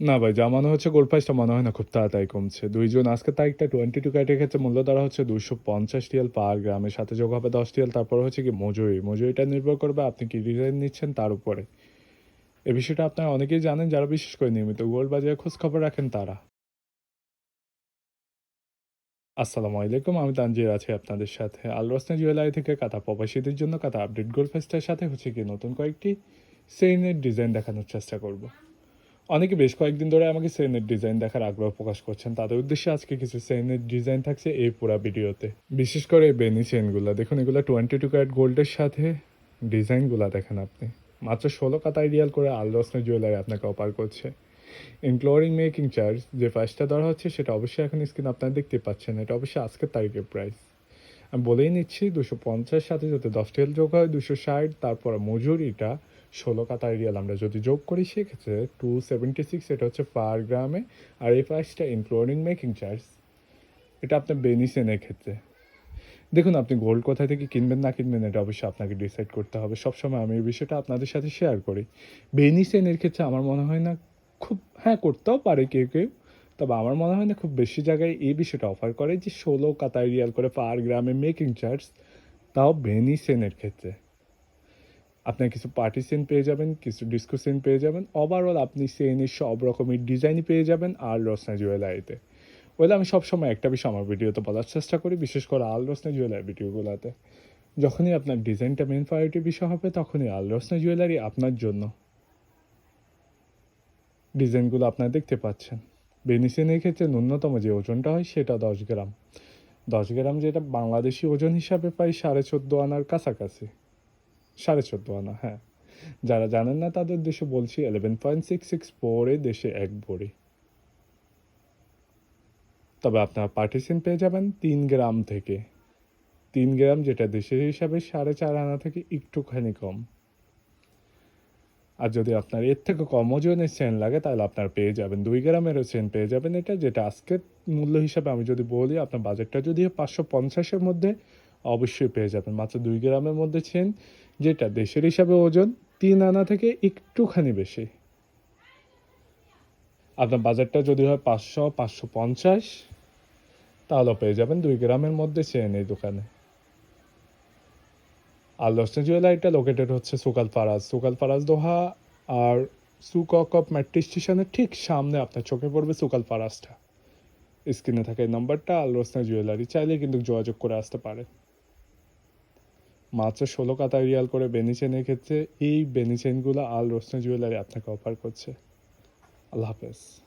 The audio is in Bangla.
না ভাই, যা মনে হচ্ছে গোল্ড প্রাইসটা মনে হয় না খুব তাড়াতাড়ি কমছে। দুইজন আজকে তারিখটা টোয়েন্টি টু ক্যারেটের ক্ষেত্রে মূল্য ধরা হচ্ছে দুশো পঞ্চাশ টিএল পার গ্রামের সাথে যোগ হবে দশ টিএল তারপর হচ্ছে কি মজুরি। মজুরিটা নির্ভর করবে আপনি কি ডিজাইন নিচ্ছেন তার উপরে। এ বিষয়টা আপনারা অনেকেই জানেন, যারা বিশেষ করে নিয়মিত গোল্ড বাজারে খোঁজ খবর রাখেন তারা। আসসালামু আলাইকুম, আমি তানজির আছি আপনাদের সাথে। আল রসনা জুয়েলারি থেকে কাতা প্রবাসীদের জন্য কাতা আপডেট গোল্ড ফেস্টের সাথে হচ্ছে কি নতুন কয়েকটি সেইনের ডিজাইন দেখানোর চেষ্টা করব। অনেকে বেশ কয়েকদিন ধরে আমাকে সেনের ডিজাইন দেখার আগ্রহ প্রকাশ করছেন। তাদের উদ্দেশ্যে আজকে কিছু সেনের ডিজাইন থাকছে এই পুরা ভিডিওতে। বিশেষ করে বেনি চেনগুলো দেখুন, এগুলো টোয়েন্টি টু ক্যারেট গোল্ডের সাথে ডিজাইনগুলো দেখেন আপনি। মাত্র ষোলো কাতায় রিয়াল করে আল রসনা জুয়েলারি আপনাকে অফার করছে। ইনক্লুডিং মেকিং চার্জ যে প্রাইসটা ধরা হচ্ছে, সেটা অবশ্যই এখন স্ক্রিন আপনারা দেখতে পাচ্ছেন। এটা অবশ্যই আজকের তারিখের প্রাইস আমি বলেই নিচ্ছি, দুশো পঞ্চাশ সাথে যদি দশ টেল যোগ হয়, দুশো ষাট, তারপর মজুরিটা ষোলো কাতার রিয়াল আমরা যদি যোগ করি, সেক্ষেত্রে টু সেভেন্টি সিক্স এটা হচ্ছে পার গ্রামে আর এই প্রাইসটা ইনক্লুডিং মেকিং চার্জ এটা আপনার বেনিসেনের ক্ষেত্রে। দেখুন, আপনি গোল্ড কোথা থেকে কিনবেন, না কিনবেন, এটা অবশ্যই আপনাকে ডিসাইড করতে হবে। সবসময় আমি এই বিষয়টা আপনাদের সাথে শেয়ার করি। বেনিসেনের ক্ষেত্রে আমার মনে হয় না খুব হ্যাঁ করতেও পারে কেউ কেউ, তবে আমার মনে হয় না খুব বেশি জায়গায় এই বিষয়টা অফার করে যে ষোলো কাতায় রিয়াল করে পার গ্রামে মেকিং চার্জ তাও বেনিসেনের ক্ষেত্রে। আপনার কিছু পার্টি সেন পেয়ে যাবেন, কিছু ডিস্কো সেন পেয়ে যাবেন। ওভারঅল আপনি সেনের সব রকমের ডিজাইনই পেয়ে যাবেন আর রসনা জুয়েলারিতে ওইলে আমি সবসময় একটা বিষয় আমার ভিডিওতে বলার চেষ্টা করি, বিশেষ করে আল রসনা জুয়েলারি ভিডিওগুলোতে যখনই আপনার ডিজাইনটা মেন প্রায়োরিটি বিষয় হবে, তখনই আল রসনা জুয়েলারি আপনার জন্য ডিজাইনগুলো আপনারা দেখতে পাচ্ছেন। বেনিসিনের ক্ষেত্রে ন্যূনতম যে ওজনটা হয়, সেটা দশ গ্রাম। দশ গ্রাম যেটা বাংলাদেশি ওজন হিসাবে পাই সাড়ে চোদ্দ আনার কাছাকাছি। সাড়ে চোদ্দ আনা হ্যাঁ। যারা জানেন না তাদের দেশে বলছি ইলেভেন পয়েন্ট সিক্স সিক্স ফোরে দেশে এক ভরি তবে আপনারা পার্টিসিন পেয়ে যাবেন তিন গ্রাম থেকে। তিন গ্রাম যেটা দেশের হিসাবে সাড়ে চার আনা থেকে একটুখানি কম। আর যদি আপনার এর থেকে কম ওজনের চেন লাগে, তাহলে আপনার পেয়ে যাবেন। দুই গ্রামেরও চেন পেয়ে যাবেন এটা, যেটা আজকের মূল্য হিসাবে আমি যদি বলি, আপনার বাজেটটা যদি পাঁচশো পঞ্চাশের মধ্যে, অবশ্যই পেয়ে যাবেন। মাত্র দুই গ্রামের মধ্যে চেন যেটা দেশের হিসাবে ওজন তিন আনা থেকে একটুখানি বেশি। আপনার বাজারটা যদি হয় পাঁচশো পাঁচশো পঞ্চাশ, তাহলে পেয়ে যাবেন দুই গ্রামের মধ্যে চেন এই দোকানে। আর লসনা জুয়েলারিটা লোকেটেড হচ্ছে সুকাল ফারাজ। সুকাল ফারাজ দোহা আর সুকক অফ মেট্রো স্টেশনের ঠিক সামনে আপনার চোখে পড়বে সুকাল ফারাজটা। স্ক্রিনে থাকে নাম্বারটা আর রোসনা জুয়েলারি চাইলে কিন্তু যোগাযোগ করে আসতে পারে মাত্র ষোলো কাতা রিয়াল করে বেনিচেনের ক্ষেত্রে এই বেনিচেনগুলো আল রোসনা জুয়েলারি আপনাকে অফার করছে। আল্লাহ হাফেজ।